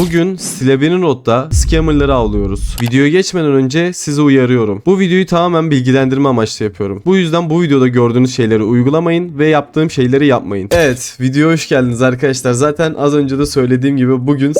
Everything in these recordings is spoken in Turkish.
Bugün Slabini Road'da scammerları avlıyoruz. Videoya geçmeden önce sizi uyarıyorum. Bu videoyu tamamen bilgilendirme amaçlı yapıyorum. Bu yüzden bu videoda gördüğünüz şeyleri uygulamayın ve yaptığım şeyleri yapmayın. Evet, videoya hoş geldiniz arkadaşlar. Zaten az önce de söylediğim gibi bugün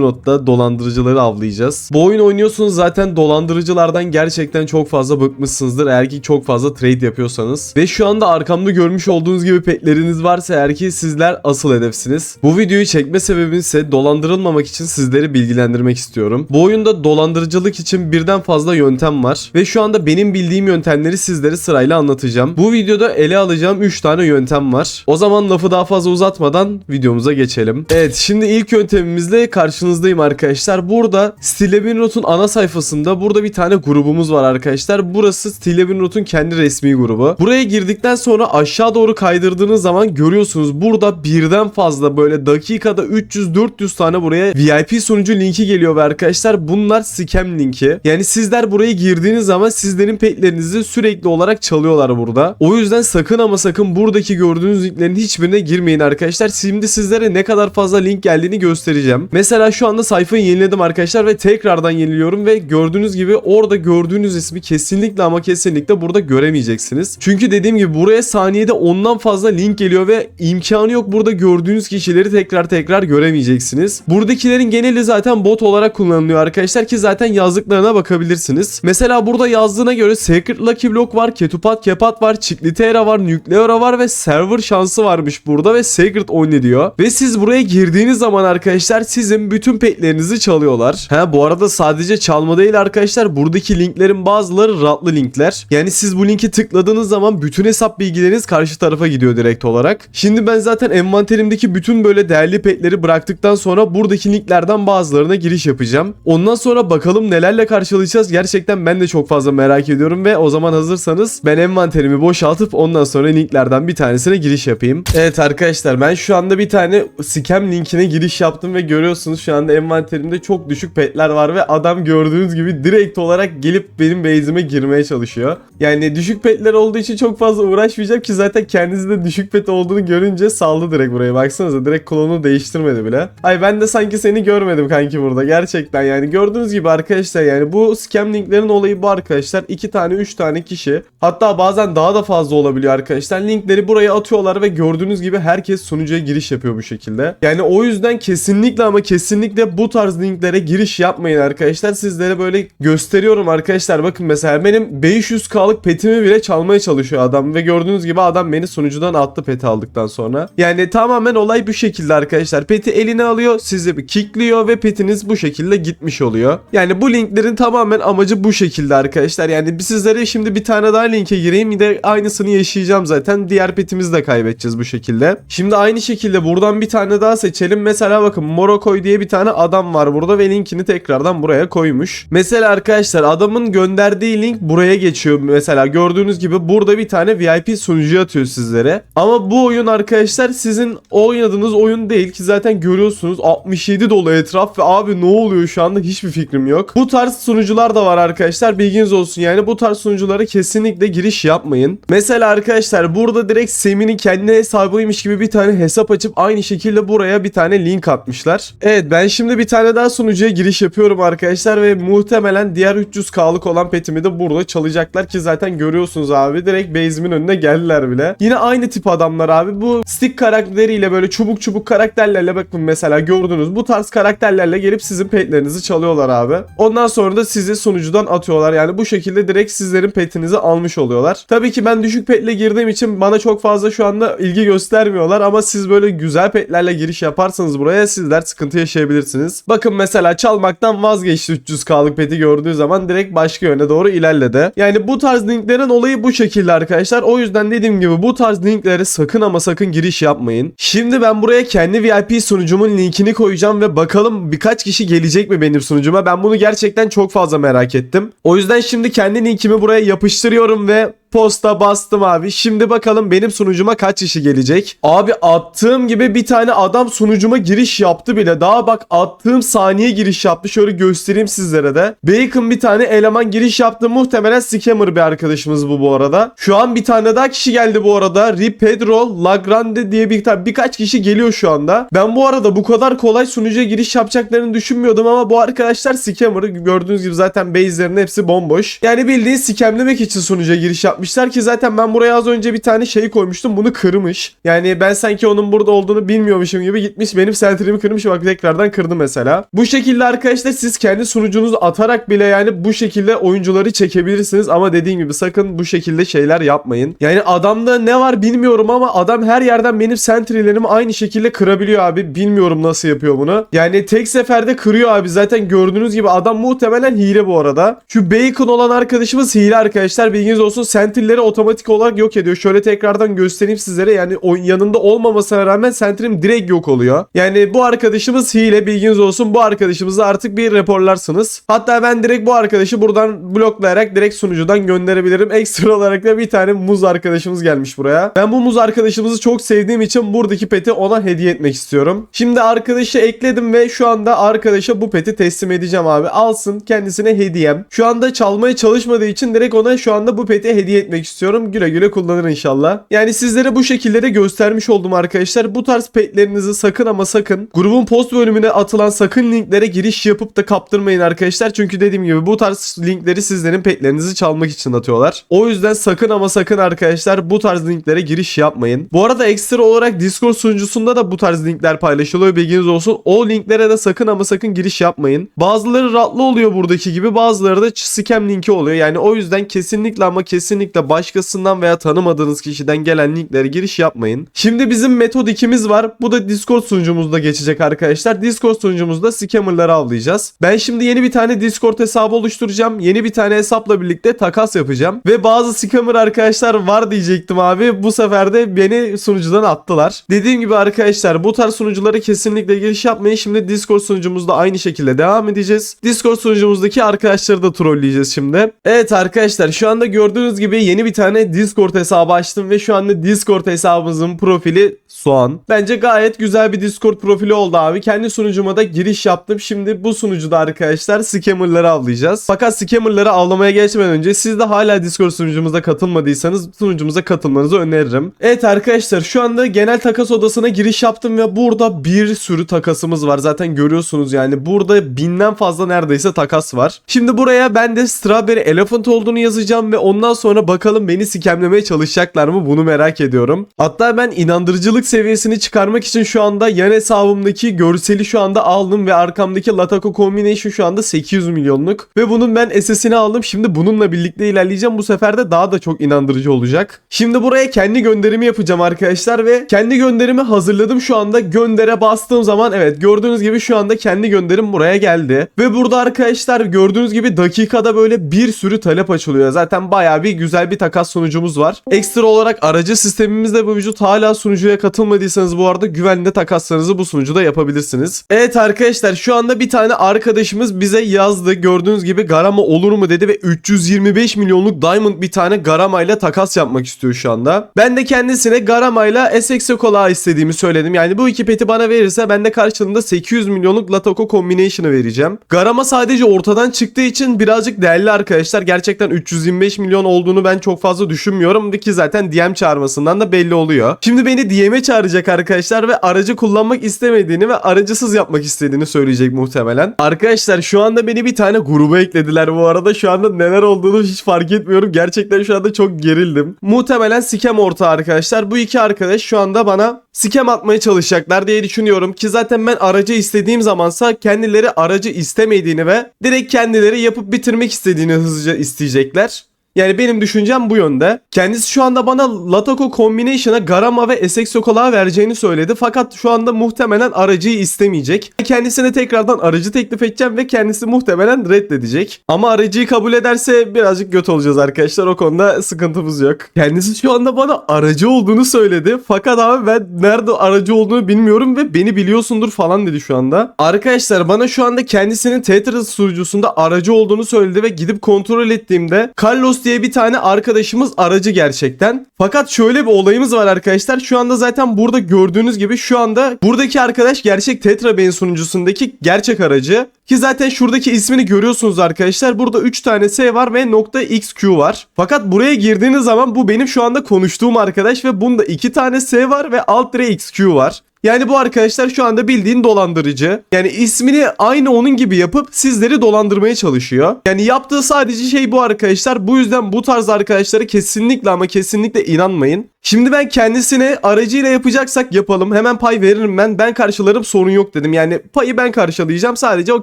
Road'da dolandırıcıları avlayacağız. Bu oyun oynuyorsunuz zaten dolandırıcılardan gerçekten çok fazla bıkmışsınızdır. Eğer ki çok fazla trade yapıyorsanız. Ve şu anda arkamda görmüş olduğunuz gibi petleriniz varsa eğer ki sizler asıl hedefsiniz. Bu videoyu çekme sebebim ise dolandırılmamak için sizleri bilgilendirmek istiyorum. Bu oyunda dolandırıcılık için birden fazla yöntem var ve şu anda benim bildiğim yöntemleri sizlere sırayla anlatacağım. Bu videoda ele alacağım 3 tane yöntem var. O zaman lafı daha fazla uzatmadan videomuza geçelim. Evet şimdi ilk yöntemimizle karşınızdayım arkadaşlar. Burada Stilebinrot'un ana sayfasında burada bir tane grubumuz var arkadaşlar. Burası Stilebinrot'un kendi resmi grubu. Buraya girdikten sonra aşağı doğru kaydırdığınız zaman görüyorsunuz burada birden fazla böyle dakikada 300-400 tane buraya VIP sunucu linki geliyor ve arkadaşlar bunlar scam linki. Yani sizler buraya girdiğiniz zaman sizlerin petlerinizi sürekli olarak çalıyorlar burada. O yüzden sakın ama sakın buradaki gördüğünüz linklerin hiçbirine girmeyin arkadaşlar. Şimdi sizlere ne kadar fazla link geldiğini göstereceğim. Mesela şu anda sayfayı yeniledim arkadaşlar ve tekrardan yeniliyorum ve gördüğünüz gibi orada gördüğünüz ismi kesinlikle ama kesinlikle burada göremeyeceksiniz. Çünkü dediğim gibi buraya saniyede ondan fazla link geliyor ve imkanı yok burada gördüğünüz kişileri tekrar tekrar göremeyeceksiniz. Buradakilerin geneli zaten bot olarak kullanılıyor arkadaşlar ki zaten yazdıklarına bakabilirsiniz. Mesela burada yazdığına göre Secret Lucky Block var, Ketupat Kepat var, Chiklitera var, Nucleora var ve server şansı varmış burada ve Secret Only diyor. Ve siz buraya girdiğiniz zaman arkadaşlar sizin bütün petlerinizi çalıyorlar. Ha bu arada sadece çalma değil arkadaşlar buradaki linklerin bazıları ratlı linkler. Yani siz bu linki tıkladığınız zaman bütün hesap bilgileriniz karşı tarafa gidiyor direkt olarak. Şimdi ben zaten envanterimdeki bütün böyle değerli petleri bıraktıktan sonra buradaki linklerden bazılarına giriş yapacağım. Ondan sonra bakalım nelerle karşılaşacağız. Gerçekten ben de çok fazla merak ediyorum ve o zaman hazırsanız ben envanterimi boşaltıp ondan sonra linklerden bir tanesine giriş yapayım. Evet arkadaşlar ben şu anda bir tane scam linkine giriş yaptım ve görüyorsunuz şu anda envanterimde çok düşük petler var ve adam gördüğünüz gibi direkt olarak gelip benim base'ime girmeye çalışıyor. Yani düşük petler olduğu için çok fazla uğraşmayacağım ki zaten kendisi de düşük pet olduğunu görünce saldı direkt buraya. Baksanıza direkt klonu değiştirmedi bile. Ay ben de sanki seni görmedim kanki burada. Gerçekten yani gördüğünüz gibi arkadaşlar yani bu scam linklerin olayı bu arkadaşlar. 2 tane 3 tane kişi hatta bazen daha da fazla olabiliyor arkadaşlar. Linkleri buraya atıyorlar ve gördüğünüz gibi herkes sunucuya giriş yapıyor bu şekilde. Yani o yüzden kesinlikle ama kesinlikle bu tarz linklere giriş yapmayın arkadaşlar. Sizlere böyle gösteriyorum arkadaşlar. Bakın mesela benim 500k'lık petimi bile çalmaya çalışıyor adam ve gördüğünüz gibi adam beni sunucudan attı peti aldıktan sonra. Yani tamamen olay bu şekilde arkadaşlar. Peti eline alıyor, sizi bir kickliyor ve petiniz bu şekilde gitmiş oluyor. Yani bu linklerin tamamen amacı bu şekilde arkadaşlar. Yani sizlere şimdi bir tane daha linke gireyim. Bir de aynısını yaşayacağım zaten. Diğer petimizi de kaybedeceğiz bu şekilde. Şimdi aynı şekilde buradan bir tane daha seçelim. Mesela bakın Morokoy diye bir tane adam var burada ve linkini tekrardan buraya koymuş. Mesela arkadaşlar adamın gönderdiği link buraya geçiyor. Mesela gördüğünüz gibi burada bir tane VIP sunucu atıyor sizlere. Ama bu oyun arkadaşlar sizin oynadığınız oyun değil ki zaten görüyorsunuz 67 dolu etraf ve abi ne oluyor şu anda hiçbir fikrim yok. Bu tarz sunucular da var arkadaşlar bilginiz olsun yani bu tarz sunuculara kesinlikle giriş yapmayın. Mesela arkadaşlar burada direkt Semi'nin kendi hesabıymış gibi bir tane hesap açıp aynı şekilde buraya bir tane link atmışlar. Evet ben şimdi bir tane daha sunucuya giriş yapıyorum arkadaşlar ve muhtemelen diğer 300k'lık olan petimi de burada çalacaklar ki zaten görüyorsunuz abi direkt base'imin önüne geldiler bile. Yine aynı tip adamlar abi bu stick karakteriyle böyle çubuk çubuk karakterlerle bakın mesela gördünüz bu tarz karakterlerle gelip sizin petlerinizi çalıyorlar abi. Ondan sonra da sizi sunucudan atıyorlar yani bu şekilde direkt sizlerin petinizi almış oluyorlar. Tabii ki ben düşük petle girdiğim için bana çok fazla şu anda ilgi göstermiyorlar ama siz böyle güzel petlerle giriş yaparsanız buraya sizler sıkıntı yaşayabilirsiniz. Bakın mesela çalmaktan vazgeçti 300k'lık peti gördüğü zaman direkt başka yöne doğru ilerledi. Yani bu tarz linklerin olayı bu şekilde arkadaşlar. O yüzden dediğim gibi bu tarz linklere sakın ama sakın giriş yapmayın. Şimdi ben buraya kendi VIP sunucumun linkini koyacağım ve bakalım birkaç kişi gelecek mi benim sunucuma. Ben bunu gerçekten çok fazla merak ettim. O yüzden şimdi kendi linkimi buraya yapıştırıyorum ve posta bastım abi. Şimdi bakalım benim sunucuma kaç kişi gelecek. Abi attığım gibi bir tane adam sunucuma giriş yaptı bile. Daha bak attığım saniye giriş yaptı. Şöyle göstereyim sizlere de. Bacon bir tane eleman giriş yaptı. Muhtemelen scammer bir arkadaşımız bu bu arada. Şu an bir tane daha kişi geldi bu arada. Rip Pedro Lagrande diye bir tane birkaç kişi geliyor şu anda. Ben bu arada bu kadar kolay sunucuya giriş yapacaklarını düşünmüyordum ama bu arkadaşlar scammer. Gördüğünüz gibi zaten base'lerin hepsi bomboş. Yani bildiğin scamlemek için sunucuya giriş yapmışlar ki zaten ben buraya az önce bir tane şey koymuştum. Bunu kırmış. Yani ben sanki onun burada olduğunu bilmiyormuşum gibi gitmiş benim sentrimi kırmış. Bak tekrardan kırdı mesela. Bu şekilde arkadaşlar siz kendi sunucunuzu atarak bile yani bu şekilde oyuncuları çekebilirsiniz ama dediğim gibi sakın bu şekilde şeyler yapmayın. Yani adamda ne var bilmiyorum ama adam her yerden benim sentrilerimi aynı şekilde kırabiliyor abi. Bilmiyorum nasıl yapıyor bunu. Yani tek seferde kırıyor abi. Zaten gördüğünüz gibi adam muhtemelen hile bu arada. Şu Bacon olan arkadaşımız hile arkadaşlar. Bilginiz olsun sentilleri otomatik olarak yok ediyor. Şöyle tekrardan göstereyim sizlere. Yani yanında olmamasına rağmen sentrim direkt yok oluyor. Yani bu arkadaşımız hile bilginiz olsun. Bu arkadaşımızı artık bir raporlarsınız. Hatta ben direkt bu arkadaşı buradan bloklayarak direkt sunucudan gönderebilirim. Ekstra olarak da bir tane muz arkadaşımız gelmiş buraya. Ben bu muz arkadaşımızı çok sevdiğim için buradaki peti ona hediye etmek istiyorum. Şimdi arkadaşı ekledim ve şu anda arkadaşa bu peti teslim edeceğim abi. Alsın kendisine hediyem. Şu anda çalmaya çalışmadığı için direkt ona şu anda bu peti hediye etmek istiyorum. Güle güle kullanır inşallah. Yani sizlere bu şekilde de göstermiş oldum arkadaşlar. Bu tarz petlerinizi sakın ama sakın grubun post bölümüne atılan sakın linklere giriş yapıp da kaptırmayın arkadaşlar. Çünkü dediğim gibi bu tarz linkleri sizlerin petlerinizi çalmak için atıyorlar. O yüzden sakın ama sakın arkadaşlar bu tarz linklere giriş yapmayın. Bu arada ekstra olarak Discord sunucusunda da bu tarz linkler paylaşılıyor. Bilginiz olsun. O linklere de sakın ama sakın giriş yapmayın. Bazıları ratlı oluyor buradaki gibi. Bazıları da scam linki oluyor. Yani o yüzden kesinlikle ama kesinlikle başkasından veya tanımadığınız kişiden gelen linklere giriş yapmayın. Şimdi bizim metod 2'miz var. Bu da Discord sunucumuzda geçecek arkadaşlar. Discord sunucumuzda scammerları avlayacağız. Ben şimdi yeni bir tane Discord hesabı oluşturacağım. Yeni bir tane hesapla birlikte takas yapacağım. Ve bazı scammer arkadaşlar var diyecektim abi. Bu sefer de beni sunucudan attılar. Dediğim gibi arkadaşlar bu tarz sunuculara kesinlikle giriş yapmayın. Şimdi Discord sunucumuzda aynı şekilde devam edeceğiz. Discord sunucumuzdaki arkadaşları da trolleyeceğiz şimdi. Evet arkadaşlar şu anda gördüğünüz gibi yeni bir tane Discord hesabı açtım ve şu anda Discord hesabımızın profili soğan. Bence gayet güzel bir Discord profili oldu abi. Kendi sunucuma da giriş yaptım. Şimdi bu sunucuda arkadaşlar scammerları avlayacağız. Fakat scammerları avlamaya geçmeden önce siz de hala Discord sunucumuza katılmadıysanız sunucumuza katılmanızı öneririm. Evet arkadaşlar şu anda genel takas odasına giriş yaptım ve burada bir sürü takasımız var. Zaten görüyorsunuz yani burada binden fazla neredeyse takas var. Şimdi buraya ben de Strawberry Elephant olduğunu yazacağım ve ondan sonra bakalım beni scamlemeye çalışacaklar mı bunu merak ediyorum. Hatta ben inandırıcılık seviyesini çıkarmak için şu anda yan hesabımdaki görseli şu anda aldım ve arkamdaki Lataco Combination şu anda 800 milyonluk. Ve bunun ben SS'ini aldım. Şimdi bununla birlikte ilerleyeceğim. Bu sefer de daha da çok inandırıcı olacak. Şimdi buraya kendi gönderimi yapacağım arkadaşlar ve kendi gönderimi hazırladım şu anda. Göndere bastığım zaman evet gördüğünüz gibi şu anda kendi gönderim buraya geldi. Ve burada arkadaşlar gördüğünüz gibi dakikada böyle bir sürü talep açılıyor. Zaten baya bir güzel bir takas sunucumuz var. Ekstra olarak aracı sistemimiz de mevcut. Hala sunucuya katılmadıysanız bu arada güvenli takaslarınızı bu sunucuda yapabilirsiniz. Evet arkadaşlar şu anda bir tane arkadaşımız bize yazdı. Gördüğünüz gibi Garama olur mu dedi ve 325 milyonluk Diamond bir tane Garama ile takas yapmak istiyor şu anda. Ben de kendisine Garama ile SX Cola istediğimi söyledim. Yani bu iki peti bana verirse ben de karşılığında 800 milyonluk Lataco Combination'ı vereceğim. Garama sadece ortadan çıktığı için birazcık değerli arkadaşlar. Gerçekten 325 milyon olduğunu ben çok fazla düşünmüyorum ki zaten DM çağırmasından da belli oluyor. Şimdi beni DM'e çağıracak arkadaşlar ve aracı kullanmak istemediğini ve aracısız yapmak istediğini söyleyecek muhtemelen. Arkadaşlar şu anda beni bir tane gruba eklediler bu arada. Şu anda neler olduğunu hiç fark etmiyorum. Gerçekten şu anda çok gerildim. Muhtemelen scam ortağı arkadaşlar. Bu iki arkadaş şu anda bana scam atmaya çalışacaklar diye düşünüyorum ki zaten ben aracı istediğim zamansa kendileri aracı istemediğini ve direkt kendileri yapıp bitirmek istediğini hızlıca isteyecekler. Yani benim düşüncem bu yönde. Kendisi şu anda bana Lataco Combination'a Garama ve Essex Sokol'a vereceğini söyledi. Fakat şu anda muhtemelen aracıyı istemeyecek. Kendisine tekrardan aracı teklif edeceğim ve kendisi muhtemelen reddedecek. Ama aracıyı kabul ederse birazcık göt olacağız arkadaşlar. O konuda sıkıntımız yok. Kendisi şu anda bana aracı olduğunu söyledi. Fakat abi ben nerede aracı olduğunu bilmiyorum ve beni biliyorsundur falan dedi şu anda. Arkadaşlar bana şu anda kendisinin Tetris sunucusunda aracı olduğunu söyledi ve gidip kontrol ettiğimde Carlos diye bir tane arkadaşımız aracı gerçekten. Fakat şöyle bir olayımız var arkadaşlar. Şu anda zaten burada gördüğünüz gibi şu anda buradaki arkadaş gerçek Tetra Bey'in sunucusundaki gerçek aracı. Ki zaten şuradaki ismini görüyorsunuz arkadaşlar. Burada 3 tane S var ve nokta .xq var. Fakat buraya girdiğiniz zaman bu benim şu anda konuştuğum arkadaş ve bunda 2 tane S var ve alt dire xq var. Yani bu arkadaşlar şu anda bildiğin dolandırıcı. Yani ismini aynı onun gibi yapıp sizleri dolandırmaya çalışıyor. Yani yaptığı sadece şey bu arkadaşlar. Bu yüzden bu tarz arkadaşlara kesinlikle ama kesinlikle inanmayın. Şimdi ben kendisine aracıyla yapacaksak yapalım. Hemen pay veririm ben. Ben karşılarım sorun yok dedim. Yani payı ben karşılayacağım. Sadece o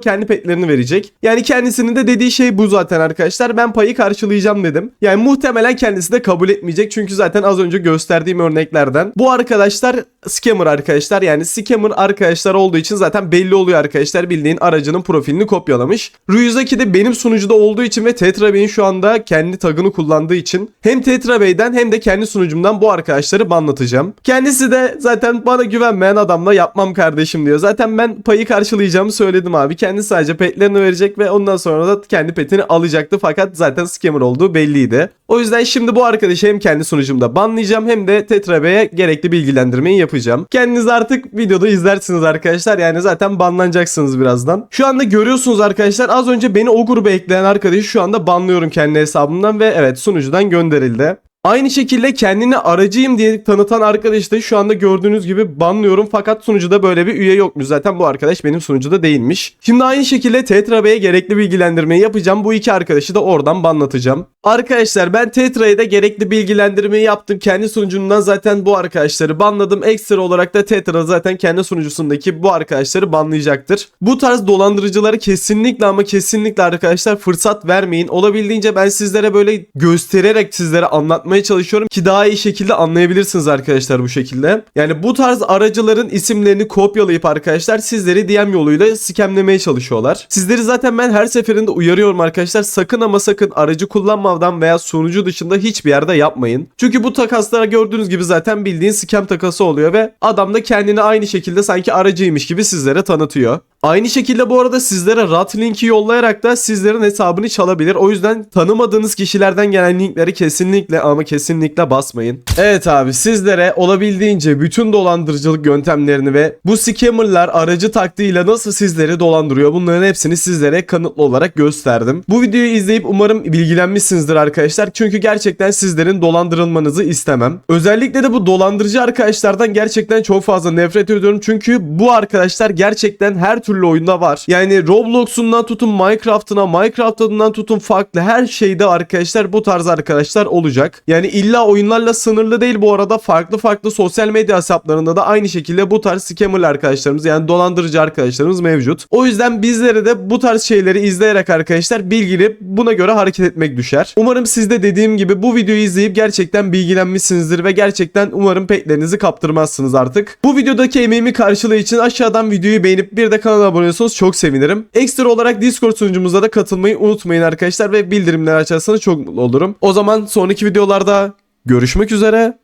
kendi petlerini verecek. Yani kendisinin de dediği şey bu zaten arkadaşlar. Ben payı karşılayacağım dedim. Yani muhtemelen kendisi de kabul etmeyecek. Çünkü zaten az önce gösterdiğim örneklerden. Bu arkadaşlar scammer arkadaşlar. Yani scammer arkadaşlar olduğu için zaten belli oluyor arkadaşlar. Bildiğin aracının profilini kopyalamış. Ryuzaki de benim sunucuda olduğu için ve Tetra Bey'in şu anda kendi tagını kullandığı için hem Tetra Bey'den hem de kendi sunucumdan bu arkadaşları banlatacağım. Kendisi de zaten bana güvenmeyen adamla yapmam kardeşim diyor. Zaten ben payı karşılayacağımı söyledim abi. Kendisi sadece petlerini verecek ve ondan sonra da kendi petini alacaktı. Fakat zaten scammer olduğu belliydi. O yüzden şimdi bu arkadaşı hem kendi sunucumda banlayacağım hem de Tetra Bey'e gerekli bilgilendirmeyi yapacağım. Kendiniz artık videoda izlersiniz arkadaşlar. Yani zaten banlanacaksınız birazdan. Şu anda görüyorsunuz arkadaşlar az önce beni o gruba ekleyen arkadaşı şu anda banlıyorum kendi hesabımdan ve evet sunucudan gönderildi. Aynı şekilde kendini aracıyım diye tanıtan arkadaşı da şu anda gördüğünüz gibi banlıyorum fakat sunucuda böyle bir üye yokmuş. Zaten bu arkadaş benim sunucuda değilmiş. Şimdi aynı şekilde Tetra Bey'e gerekli bilgilendirmeyi yapacağım. Bu iki arkadaşı da oradan banlatacağım. Arkadaşlar ben Tetra'ya da gerekli bilgilendirmeyi yaptım. Kendi sunucumdan zaten bu arkadaşları banladım. Ekstra olarak da Tetra zaten kendi sunucusundaki bu arkadaşları banlayacaktır. Bu tarz dolandırıcıları kesinlikle ama kesinlikle arkadaşlar fırsat vermeyin. Olabildiğince ben sizlere böyle göstererek sizlere anlatmaya çalışıyorum ki daha iyi şekilde anlayabilirsiniz arkadaşlar bu şekilde. Yani bu tarz aracıların isimlerini kopyalayıp arkadaşlar sizleri DM yoluyla skemlemeye çalışıyorlar. Sizleri zaten ben her seferinde uyarıyorum arkadaşlar. Sakın ama sakın aracı kullanmadan veya sunucu dışında hiçbir yerde yapmayın. Çünkü bu takaslara gördüğünüz gibi zaten bildiğin scam takası oluyor ve adam da kendini aynı şekilde sanki aracıymış gibi sizlere tanıtıyor. Aynı şekilde bu arada sizlere rat linki yollayarak da sizlerin hesabını çalabilir. O yüzden tanımadığınız kişilerden gelen linkleri kesinlikle ama kesinlikle basmayın. Evet abi sizlere olabildiğince bütün dolandırıcılık yöntemlerini ve bu scammerlar aracı taktiğiyle nasıl sizleri dolandırıyor bunların hepsini sizlere kanıtlı olarak gösterdim. Bu videoyu izleyip umarım bilgilenmişsinizdir arkadaşlar. Çünkü gerçekten sizlerin dolandırılmanızı istemem. Özellikle de bu dolandırıcı arkadaşlardan gerçekten çok fazla nefret ediyorum. Çünkü bu arkadaşlar gerçekten her türlü oyunda var. Yani Roblox'undan tutun Minecraft'ına, Minecraft'ından tutun farklı her şeyde arkadaşlar bu tarz arkadaşlar olacak. Yani illa oyunlarla sınırlı değil bu arada farklı farklı sosyal medya hesaplarında da aynı şekilde bu tarz scammer arkadaşlarımız yani dolandırıcı arkadaşlarımız mevcut. O yüzden bizlere de bu tarz şeyleri izleyerek arkadaşlar bilgili buna göre hareket etmek düşer. Umarım siz de dediğim gibi bu videoyu izleyip gerçekten bilgilenmişsinizdir ve gerçekten umarım petlerinizi kaptırmazsınız artık. Bu videodaki emeğimi karşılığı için aşağıdan videoyu beğenip bir de kanala abone olursanız çok sevinirim. Ekstra olarak Discord sunucumuza da katılmayı unutmayın arkadaşlar ve bildirimleri açarsanız çok mutlu olurum. O zaman sonraki videolarda görüşmek üzere.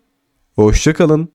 Hoşçakalın.